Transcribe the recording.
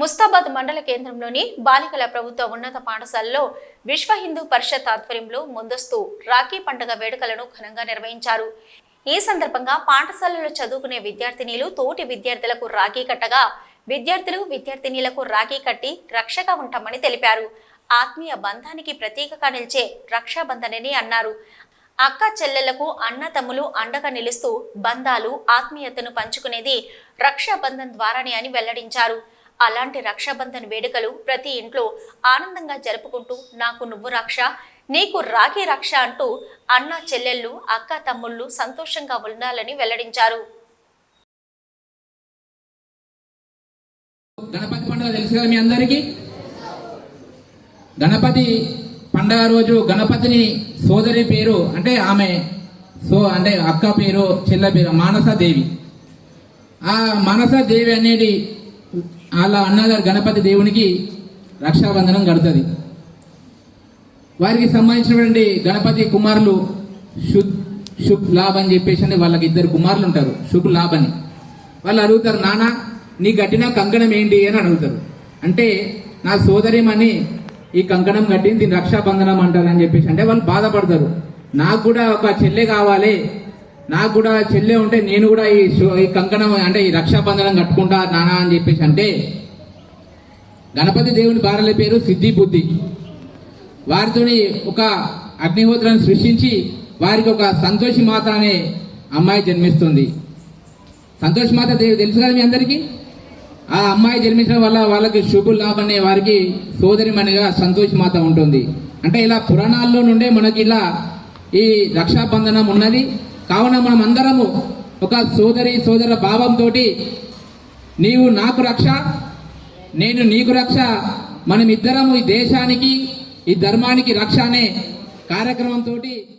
ముస్తాబాద్ మండల కేంద్రంలోని బాలికల ప్రభుత్వ ఉన్నత పాఠశాలలో విశ్వ హిందూ పరిషత్ ఆధ్వర్యంలో ముందస్తు రాఖీ పండుగ వేడుకలను ఘనంగా నిర్వహించారు. ఈ సందర్భంగా పాఠశాలలో చదువుకునే విద్యార్థినీలు తోటి విద్యార్థులకు రాఖీ కట్టగా విద్యార్థులు విద్యార్థినీలకు రాఖీ కట్టి రక్షగా ఉంటామని తెలిపారు. ఆత్మీయ బంధానికి ప్రతీకగా నిలిచే రక్షాబంధనని అన్నారు. అక్క చెల్లెలకు అన్న తమ్ములు అండగా నిలుస్తూ బంధాలు ఆత్మీయతను పంచుకునేది రక్షాబంధన్ ద్వారానే అని వెల్లడించారు. అలాంటి రక్షాబంధన్ వేడుకలు ప్రతి ఇంట్లో ఆనందంగా జరుపుకుంటూ నాకు నువ్వు రక్ష నీకు రాఖీ రక్ష అంటూ అన్న చెల్లెళ్ళు అక్క తమ్ముళ్ళు సంతోషంగా ఉండాలని వెల్లడించారు. గణపతి పండుగ తెలుసు కదా మీ అందరికీ? గణపతి పండగ రోజు గణపతిని సోదరి పేరు అంటే ఆమె సో అంటే అక్క పేరు చెల్ల పేరు మానస దేవి. ఆ మానస దేవి అనేది అలా అన్నగారు గణపతి దేవునికి రక్షాబంధనం కడుతుంది. వారికి సంబంధించినటువంటి గణపతి కుమారులు శుభ్ శుభ్ లాభ్ అని చెప్పేసి అంటే వాళ్ళకి ఇద్దరు కుమారులు ఉంటారు. శుభ్ లాభ్ అని. వాళ్ళు అడుగుతారు నాన్న నీ కట్టిన కంకణం ఏంటి? అని అడుగుతారు. అంటే నా సోదరిమని ఈ కంకణం కట్టింది దీని రక్షాబంధనం అంటారు అని చెప్పేసి అంటే వాళ్ళు బాధపడతారు. నాకు కూడా ఒక చెల్లె కావాలి నాకు కూడా చెల్లె ఉంటే నేను కూడా ఈ ఈ కంకణం అంటే ఈ రక్షాబంధనం కట్టుకుంటా నానా అని చెప్పేసి అంటే గణపతి దేవుని భార్యల పేరు సిద్ధి బుద్ధి వారితోని ఒక అగ్నిహోత్రాన్ని సృష్టించి వారికి ఒక సంతోషి మాత అనే అమ్మాయి జన్మిస్తుంది. సంతోషి మాత దేవి తెలుసు కదా మీ అందరికీ? ఆ అమ్మాయి జన్మించడం వల్ల వాళ్ళకి శుభుల్ లాభం అనే వారికి సోదరిమణిగా సంతోషి మాత ఉంటుంది. అంటే ఇలా పురాణాల్లో నుండే మనకి ఇలా ఈ రక్షాబంధనం ఉన్నది. కావున మనం అందరము ఒక సోదరి సోదర భావంతో నీవు నాకు రక్ష నేను నీకు రక్ష మనమిద్దరము ఈ దేశానికి ఈ ధర్మానికి రక్ష అనే కార్యక్రమంతో